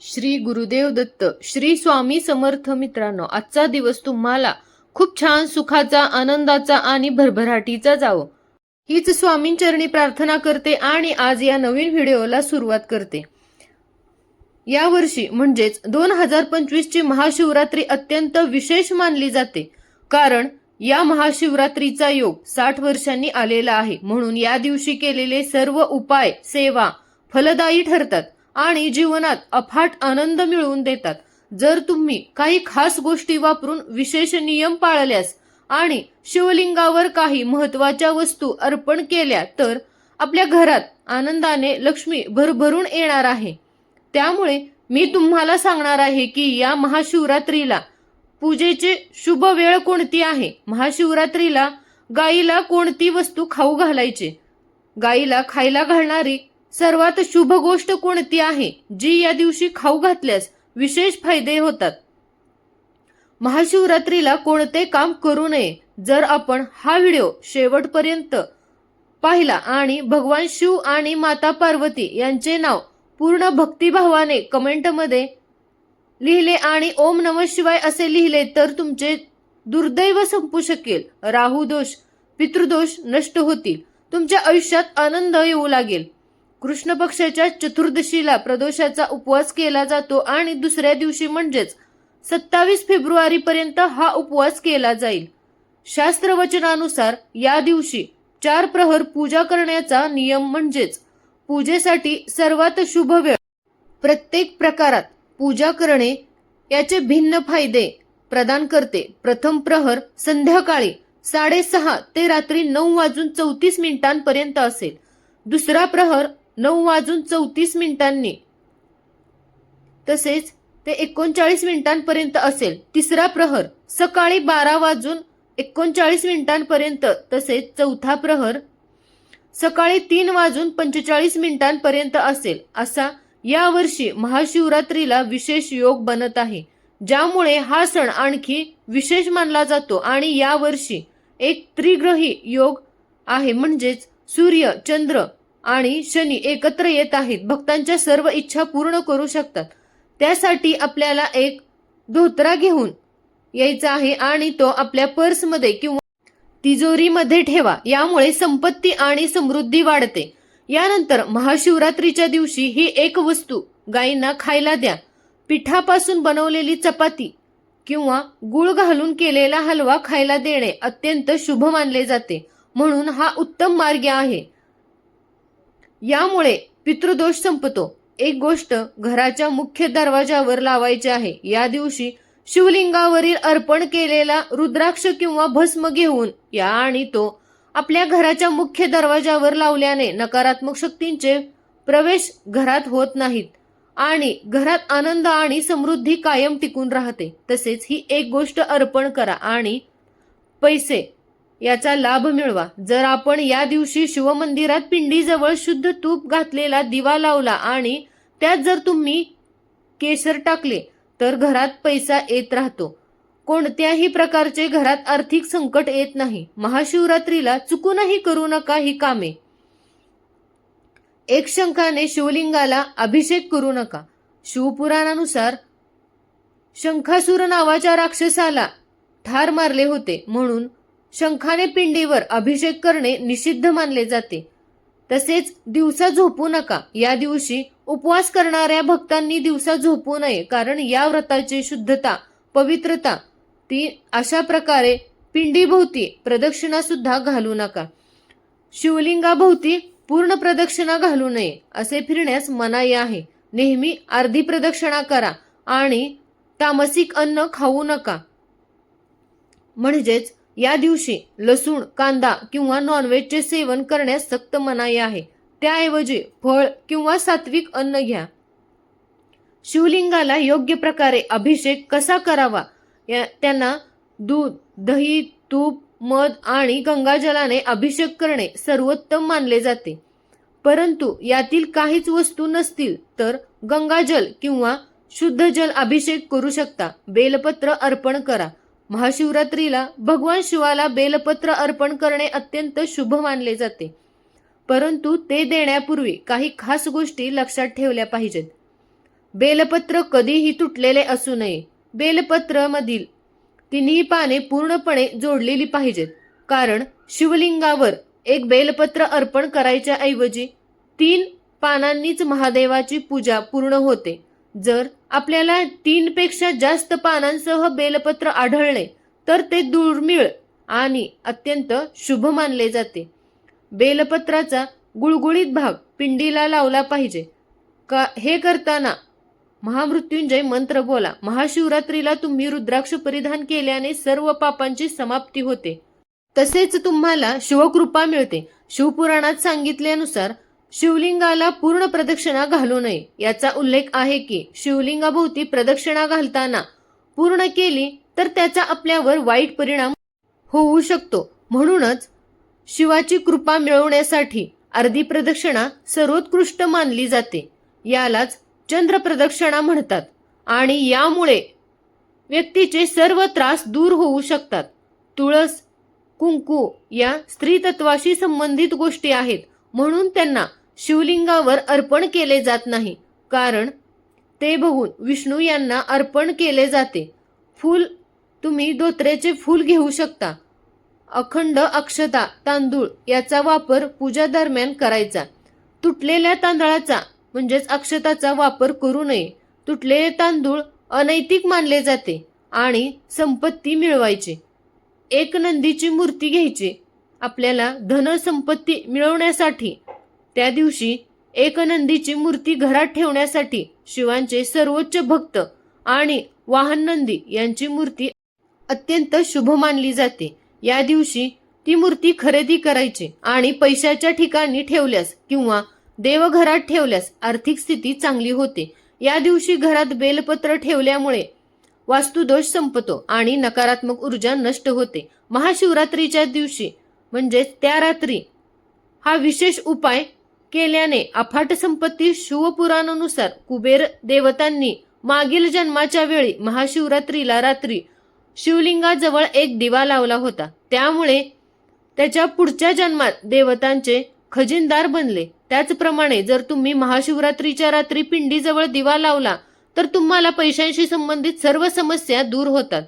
श्री गुरुदेव दत्त श्री स्वामी समर्थ मित्रांनो आजचा दिवस तुम्हाला खूप छान सुखाचा आनंदाचा आणि भरभराटीचा जावो. हीच स्वामींचरणी प्रार्थना करते आणि आज या नवीन व्हिडिओला सुरुवात करते. या वर्षी म्हणजेच दोन हजार पंचवीस ची महाशिवरात्री अत्यंत विशेष मानली जाते. कारण या महाशिवरात्रीचा योग साठ वर्षांनी आलेला आहे. म्हणून या दिवशी केलेले सर्व उपाय सेवा फलदायी ठरतात. आणि जीवनात अफाट आनंद मिळवून देतात. जर तुम्ही काही खास गोष्टी वापरून विशेष नियम पाळल्यास आणि शिवलिंगावर काही महत्त्वाच्या वस्तू अर्पण केल्या तर आपल्या घरात आनंदाने लक्ष्मी भरभरून येणार आहे. त्यामुळे मी तुम्हाला सांगणार आहे की या महाशिवरात्रीला पूजेचे शुभ वेळ कोणती आहे? महाशिवरात्रीला गाईला कोणती वस्तू खाऊ घालायची? गाईला खायला घालणारी सर्वात शुभ गोष्ट कोणती आहे? जी या दिवशी खाऊ घातल्यास विशेष फायदे होतात. महाशिवरात्रीला कोणते काम करू नये? जर आपण हा व्हिडिओ शेवटपर्यंत पाहिला आणि भगवान शिव आणि माता पार्वती यांचे नाव पूर्ण भक्तिभावाने कमेंटमध्ये लिहिले आणि ओम नम शिवाय असे लिहिले तर तुमचे दुर्दैव संपू शकेल. राहू दोष पितृदोष नष्ट होतील. तुमच्या आयुष्यात आनंद येऊ लागेल. कृष्ण पक्षाच्या चतुर्दशीला प्रदोषाचा उपवास केला जातो आणि दुसऱ्या दिवशी म्हणजेच सत्तावीस फेब्रुवारी पर्यंत हा उपवास केला जाईल. शास्त्रवचनानुसार या दिवशी चार प्रहर पूजा करण्याचा नियम म्हणजेच पूजेसाठी सर्वात शुभ वेळ. प्रत्येक प्रकारात पूजा करणे याचे भिन्न फायदे प्रदान करते. प्रथम प्रहर संध्याकाळी साडेसहा ते रात्री नऊ वाजून चौतीस मिनिटांपर्यंत असेल. दुसरा प्रहर नऊ वाजून चौतीस मिनिटांनी. तसेच ते एकोणचाळीस मिनिटांपर्यंत असेल. तिसरा प्रहर सकाळी बारा वाजून एकोणचाळीस मिनिटांपर्यंत तसेच चौथा प्रहर सकाळी तीन वाजून पंचेचाळीस मिनिटांपर्यंत असेल. असा यावर्षी महाशिवरात्रीला विशेष योग बनत आहे. ज्यामुळे हा सण आणखी विशेष मानला जातो आणि यावर्षी एक त्रिग्रही योग आहे. म्हणजेच सूर्य चंद्र आणि शनी एकत्र येत आहेत. भक्तांच्या सर्व इच्छा पूर्ण करू शकतात. त्यासाठी आपल्याला एक धोत्रा घेऊन यायचा आहे आणि तो आपल्या पर्समध्ये किंवा तिजोरीमध्ये ठेवा. यामुळे संपत्ती आणि समृद्धी वाढते. यानंतर महाशिवरात्रीच्या दिवशी ही एक वस्तू गायींना खायला द्या. पिठापासून बनवलेली चपाती किंवा गुळ घालून केलेला हलवा खायला देणे अत्यंत शुभ मानले जाते. म्हणून हा उत्तम मार्ग आहे. यामुळे पितृदोष संपतो. एक गोष्ट घराच्या मुख्य दरवाजावर लावायची आहे. या दिवशी शिवलिंगावरील अर्पण केलेला रुद्राक्ष किंवा भस्म घेऊन या आणि तो आपल्या घराच्या मुख्य दरवाजावर लावल्याने नकारात्मक शक्तींचे प्रवेश घरात होत नाहीत आणि घरात आनंद आणि समृद्धी कायम टिकून राहते. तसेच ही एक गोष्ट अर्पण करा आणि पैसे याचा लाभ मिळवा. जर आपण या दिवशी शिवमंदिरात पिंडीजवळ शुद्ध तूप घातलेला दिवा लावला आणि त्यात जर तुम्ही केसर टाकले तर घरात पैसा येत राहतो. कोणत्याही प्रकारचे घरात आर्थिक संकट येत नाही. महाशिवरात्रीला चुकूनही करू नका ही कामे. एक शंखाने शिवलिंगाला अभिषेक करू नका. शिवपुराणानुसार शंखासूर नावाच्या राक्षसाला ठार मारले होते. म्हणून शंखाने पिंडीवर अभिषेक करणे निषिद्ध मानले जाते. तसेच दिवसा झोपू नका. या दिवशी उपवास करणाऱ्या भक्तांनी दिवसा झोपू नये. कारण या व्रताची शुद्धता पवित्रता ती अशा प्रकारे पिंडीभोवती प्रदक्षिणा सुद्धा घालू नका. शिवलिंगाभोवती पूर्ण प्रदक्षिणा घालू नये असे फिरण्यास मनाई आहे. नेहमी अर्धी प्रदक्षिणा करा आणि तामसिक अन्न खाऊ नका. म्हणजेच या दिवशी लसूण कांदा किंवा नॉनव्हेजचे सेवन करण्यास सक्त मनाई आहे. त्याऐवजी फळ किंवा सात्विक अन्न घ्या. शिवलिंगाला योग्य प्रकारे अभिषेक कसा करावा? या त्यांना दूध दही तूप मध आणि गंगाजलाने अभिषेक करणे सर्वोत्तम मानले जाते. परंतु यातील काहीच वस्तू नसतील तर गंगाजल किंवा शुद्ध जल अभिषेक करू शकता. बेलपत्र अर्पण करा. महाशिवरात्रीला भगवान शिवाला बेलपत्र अर्पण करणे अत्यंत शुभ मानले जाते. परंतु ते देण्यापूर्वी काही खास गोष्टी लक्षात ठेवल्या पाहिजेत. बेलपत्र कधीही तुटलेले असू नये. बेलपत्र मधील तिन्ही पाने पूर्णपणे जोडलेली पाहिजेत. कारण शिवलिंगावर एक बेलपत्र अर्पण करायच्या ऐवजी तीन पानांनीच महादेवाची पूजा पूर्ण होते. जर आपल्याला तीनपेक्षा जास्त पानांसह बेलपत्र आढळले तर ते दुर्मिळ आणि अत्यंत शुभ मानले जाते. बेलपत्राचा गुळगुळीत भाग पिंडीला लावला पाहिजे. का हे करताना महामृत्युंजय मंत्र बोला महाशिवरात्रीला तुम्ही रुद्राक्ष परिधान केल्याने सर्व पापांची समाप्ती होते. तसेच तुम्हाला शिवकृपा मिळते. शिवपुराणात सांगितल्यानुसार शिवलिंगाला पूर्ण प्रदक्षिणा घालू नये. याचा उल्लेख आहे की शिवलिंगाभोवती प्रदक्षिणा घालताना पूर्ण केली तर त्याचा आपल्यावर वाईट परिणाम होऊ शकतो. म्हणूनच शिवाची कृपा मिळवण्यासाठी अर्धी प्रदक्षिणा सर्वोत्कृष्ट मानली जाते. यालाच चंद्र प्रदक्षिणा म्हणतात आणि यामुळे व्यक्तीचे सर्व त्रास दूर होऊ शकतात. तुळस कुंकू या स्त्रीतत्वाशी संबंधित गोष्टी आहेत. म्हणून त्यांना शिवलिंगावर अर्पण केले जात नाही. कारण ते बघून विष्णू यांना अर्पण केले जाते. फूल तुम्ही धोत्र्याचे फूल घेऊ शकता. अखंड अक्षता तांदूळ याचा वापर पूजा दरम्यान करायचा. तुटलेल्या तांदळाचा म्हणजेच अक्षताचा वापर करू नये. तुटलेले तांदूळ अनैतिक मानले जाते आणि संपत्ती मिळवायची. एक नंदीची मूर्ती घ्यायची. आपल्याला धन संपत्ती मिळवण्यासाठी त्या दिवशी एक नंदीची मूर्ती घरात ठेवण्यासाठी शिवांचे सर्वोच्च भक्त आणि वाहन नंदी यांची मूर्ती अत्यंत शुभ मानली जाते. या दिवशी ती मूर्ती खरेदी करायची आणि पैशाच्या ठिकाणी ठेवल्यास किंवा देवघरात ठेवल्यास आर्थिक स्थिती चांगली होते. या दिवशी घरात बेलपत्र ठेवल्यामुळे वास्तुदोष संपतो आणि नकारात्मक ऊर्जा नष्ट होते. महाशिवरात्रीच्या दिवशी म्हणजेच त्या रात्री हा विशेष उपाय केल्याने अफाट संपत्ती शिवपुराणानुसार कुबेर देवतांनी मागील जन्माच्या वेळी महाशिवरात्रीला रात्री शिवलिंगाजवळ एक दिवा लावला होता. त्यामुळे त्याच्या पुढच्या जन्मात देवतांचे खजिनदार बनले. त्याचप्रमाणे जर तुम्ही महाशिवरात्रीच्या रात्री पिंडीजवळ दिवा लावला तर तुम्हाला पैशांशी संबंधित सर्व समस्या दूर होतात.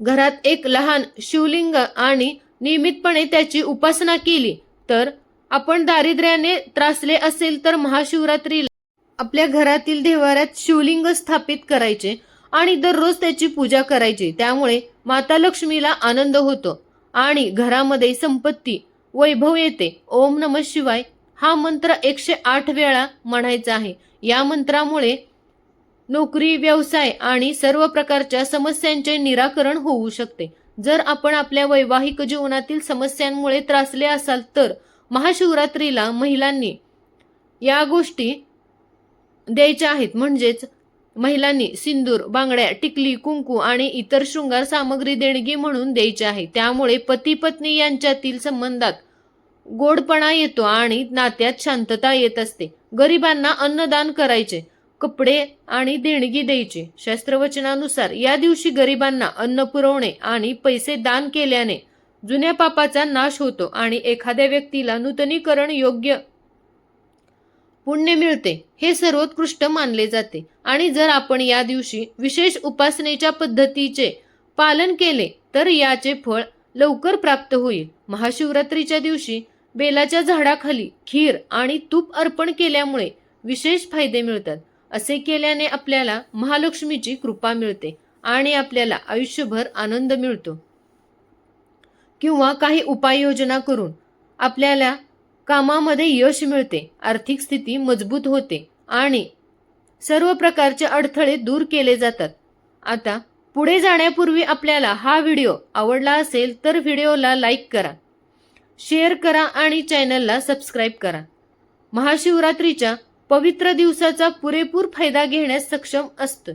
घरात एक लहान शिवलिंग आणि नियमितपणे त्याची उपासना केली तर आपण दारिद्र्याने त्रासले असेल तर महाशिवरात्रीला आपल्या घरातील देवाऱ्यात शिवलिंग स्थापित करायचे आणि दररोज त्याची पूजा करायची. त्यामुळे माता लक्ष्मीला आनंद होतो आणि घरामध्ये संपत्ती वैभव येते. ओम नम शिवाय हा मंत्र एकशे आठ वेळा म्हणायचा आहे. या मंत्रामुळे नोकरी व्यवसाय आणि सर्व प्रकारच्या समस्यांचे निराकरण होऊ शकते. जर आपण आपल्या वैवाहिक जीवनातील समस्यांमुळे त्रासले असाल तर महाशिवरात्रीला महिलांनी या गोष्टी द्यायच्या आहेत. म्हणजेच महिलांनी सिंदूर बांगड्या टिकली कुंकू आणि इतर शृंगार सामग्री देणगी म्हणून द्यायची आहे. त्यामुळे पती पत्नी यांच्यातील संबंधात गोडपणा येतो आणि नात्यात शांतता येत असते. गरिबांना अन्नदान करायचे कपडे आणि देणगी द्यायची. शास्त्रवचनानुसार या दिवशी गरिबांना अन्न पुरवणे आणि पैसे दान केल्याने जुन्या पापाचा नाश होतो आणि एखाद्या व्यक्तीला नूतनीकरण योग्य पुण्य मिळते हे सर्वोत्कृष्ट मानले जाते. आणि जर आपण या दिवशी विशेष उपासनेच्या पद्धतीचे पालन केले तर याचे फळ लवकर प्राप्त होईल. महाशिवरात्रीच्या दिवशी बेलाच्या झाडाखाली खीर आणि तूप अर्पण केल्यामुळे विशेष फायदे मिळतात. असे केल्याने आपल्याला महालक्ष्मीची कृपा मिळते आणि आपल्याला आयुष्यभर आनंद मिळतो. किंवा काही उपाययोजना करून आपल्याला कामामध्ये यश मिळते आर्थिक स्थिती मजबूत होते आणि सर्व प्रकारचे अडथळे दूर केले जातात. आता पुढे जाण्यापूर्वी आपल्याला हा व्हिडिओ आवडला असेल तर व्हिडिओला लाईक करा शेअर करा आणि चॅनलला सबस्क्राईब करा. महाशिवरात्रीच्या पवित्र दिवसाचा पुरेपूर फायदा घेण्यास सक्षम असतं.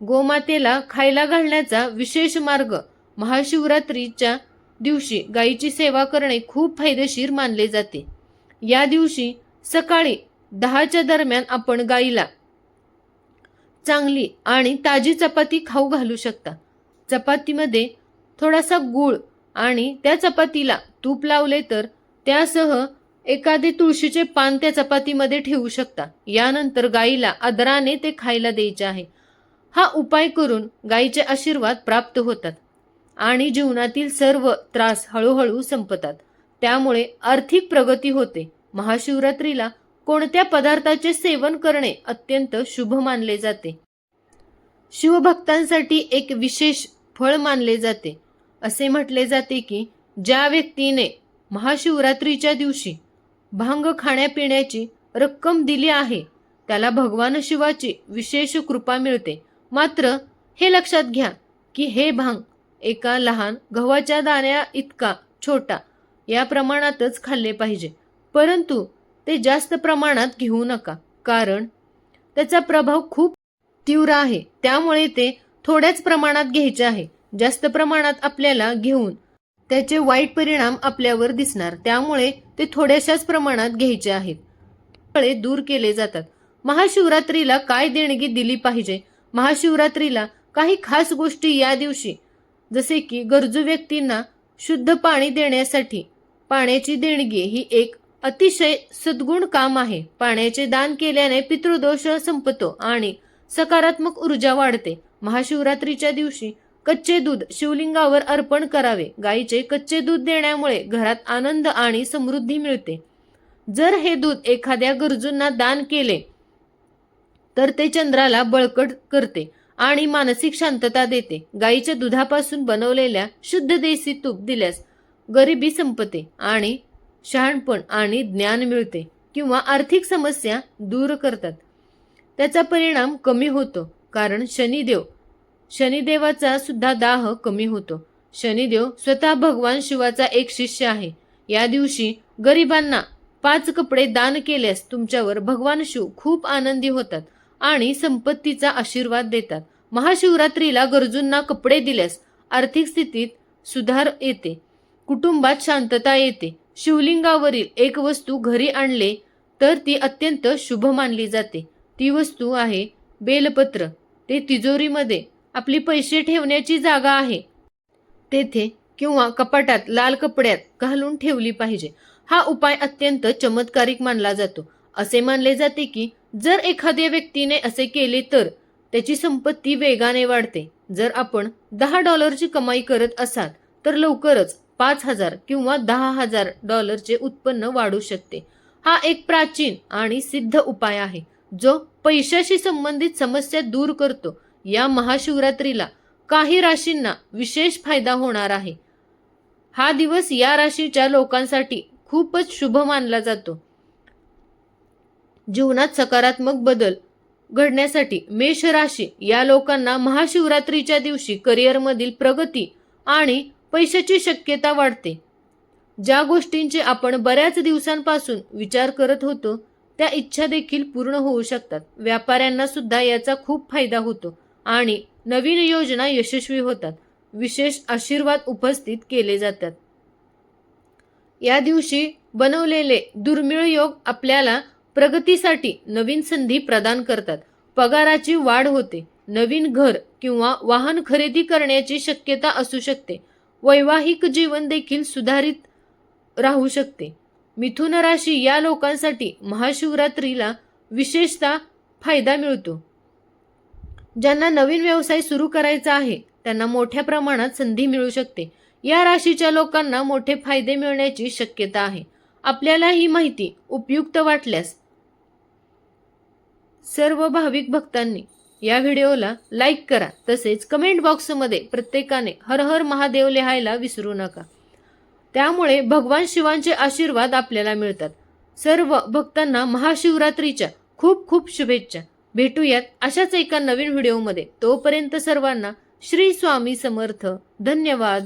गोमातेला खायला घालण्याचा विशेष मार्ग महाशिवरात्रीच्या दिवशी गायीची सेवा करणे खूप फायदेशीर मानले जाते. या दिवशी सकाळी दहाच्या दरम्यान आपण गायीला चांगली आणि ताजी चपाती खाऊ घालू शकता. चपातीमध्ये थोडासा गूळ आणि त्या चपातीला तूप लावले तर त्यासह एखादे तुळशीचे पान त्या चपातीमध्ये ठेवू शकता. यानंतर गाईला आदराने ते खायला द्यायचे आहे. हा उपाय करून गायीचे आशीर्वाद प्राप्त होतात. आणि जीवनातील सर्व त्रास हळूहळू संपतात. त्यामुळे आर्थिक प्रगती होते. महाशिवरात्रीला कोणत्या पदार्थाचे सेवन करणे अत्यंत शुभ मानले जाते? शिवभक्तांसाठी एक विशेष फळ मानले जाते. असे म्हटले जाते की ज्या व्यक्तीने महाशिवरात्रीच्या दिवशी भांग खाण्यापिण्याची रक्कम दिली आहे त्याला भगवान शिवाची विशेष कृपा मिळते. मात्र हे लक्षात घ्या की हे भांग एका लहान गव्हाच्या दाण्या इतका छोटा या प्रमाणातच खाल्ले पाहिजे. परंतु ते जास्त प्रमाणात घेऊ नका कारण त्याचा प्रभाव खूप तीव्र आहे. त्यामुळे ते थोड्याच प्रमाणात घ्यायचे आहे. जास्त प्रमाणात आपल्याला घेऊन त्याचे वाईट परिणाम आपल्यावर दिसणार. त्यामुळे ते थोड्याशाच प्रमाणात घ्यायचे आहेत. फळे दूर केले जातात. महाशिवरात्रीला काय देणगी दिली पाहिजे? महाशिवरात्रीला काही खास गोष्टी या दिवशी जसे की गरजू व्यक्तींना शुद्ध पाणी देण्यासाठी. पाण्याची देणगी ही एक अतिशय सद्गुण काम आहे. पाण्याचे दान केल्याने पितृदोष संपतो आणि सकारात्मक ऊर्जा वाढते. महाशिवरात्रीच्या दिवशी कच्चे दूध शिवलिंगावर अर्पण करावे. गाईचे कच्चे दूध देण्यामुळे घरात आनंद आणि समृद्धी मिळते. जर हे दूध एखाद्या गरजूंना दान केले तर ते चंद्राला बळकट करते. आणि मानसिक शांतता देते. गाईच्या दुधापासून बनवलेल्या शुद्ध देसी तूप दिल्यास गरिबी संपते आणि शहाणपण आणि ज्ञान मिळते किंवा आर्थिक समस्या दूर करतात. त्याचा परिणाम कमी होतो कारण शनिदेव शनिदेवाचा सुद्धा दाह कमी होतो. शनिदेव स्वतः भगवान शिवाचा एक शिष्य आहे. या दिवशी गरिबांना पाच कपडे दान केल्यास तुमच्यावर भगवान शिव खूप आनंदी होतात. आणि संपत्तीचा आशीर्वाद देतात. महाशिवरात्रीला गरजूंना कपडे दिल्यास आर्थिक स्थितीत सुधार येते. कुटुंबात शांतता येते. शिवलिंगावरील एक वस्तू घरी आणले तर ती अत्यंत शुभ मानली जाते. ती वस्तू आहे बेलपत्र. ते तिजोरीमध्ये आपली पैसे ठेवण्याची जागा आहे. तेथे किंवा कपाटात लाल कपड्यात घालून ठेवली पाहिजे. हा उपाय अत्यंत चमत्कारिक मानला जातो. असे मानले जाते की जर एखाद्या व्यक्तीने असे केले तर त्याची संपत्ती वेगाने वाढते. जर आपण दहा डॉलरची कमाई करत असाल तर लवकरच पाच हजार किंवा दहा हजार डॉलरचे उत्पन्न वाढू शकते. हा एक प्राचीन आणि सिद्ध उपाय आहे जो पैशाशी संबंधित समस्या दूर करतो. या महाशिवरात्रीला काही राशींना विशेष फायदा होणार आहे. हा दिवस या राशीच्या लोकांसाठी खूपच शुभ मानला जातो. जीवनात सकारात्मक बदल घडण्यासाठी मेष राशी या लोकांना महाशिवरात्रीच्या दिवशी करिअरमधील प्रगती आणि पैशाची शक्यता वाढते. ज्या गोष्टींचे आपण बऱ्याच दिवसांपासून विचार करत होतो त्या इच्छा देखील पूर्ण होऊ शकतात. व्यापाऱ्यांना सुद्धा याचा खूप फायदा होतो आणि नवीन योजना यशस्वी होतात. विशेष आशीर्वाद उपस्थित केले जातात. या दिवशी बनवलेले दुर्मिळ योग आपल्याला प्रगतीसाठी नवीन संधी प्रदान करतात. पगाराची वाढ होते. नवीन घर किंवा वाहन खरेदी करण्याची शक्यता असू शकते. वैवाहिक जीवन देखील सुधारित राहू शकते. मिथुन राशी या लोकांसाठी महाशिवरात्रीला विशेषतः फायदा मिळतो. ज्यांना नवीन व्यवसाय सुरू करायचा आहे त्यांना मोठ्या प्रमाणात संधी मिळू शकते. या राशीच्या लोकांना मोठे फायदे मिळण्याची शक्यता आहे. आपल्याला ही माहिती उपयुक्त वाटल्यास. सर्व भाविक भक्तांनी या व्हिडिओला लाईक करा तसेच कमेंट बॉक्समध्ये प्रत्येकाने हर हर महादेव लिहायला विसरू नका. त्यामुळे भगवान शिवांचे आशीर्वाद आपल्याला मिळतात. सर्व भक्तांना महाशिवरात्रीच्या खूप खूप शुभेच्छा. भेटूयात अशाच एका नवीन व्हिडिओमध्ये. तोपर्यंत सर्वांना श्री स्वामी समर्थ. धन्यवाद.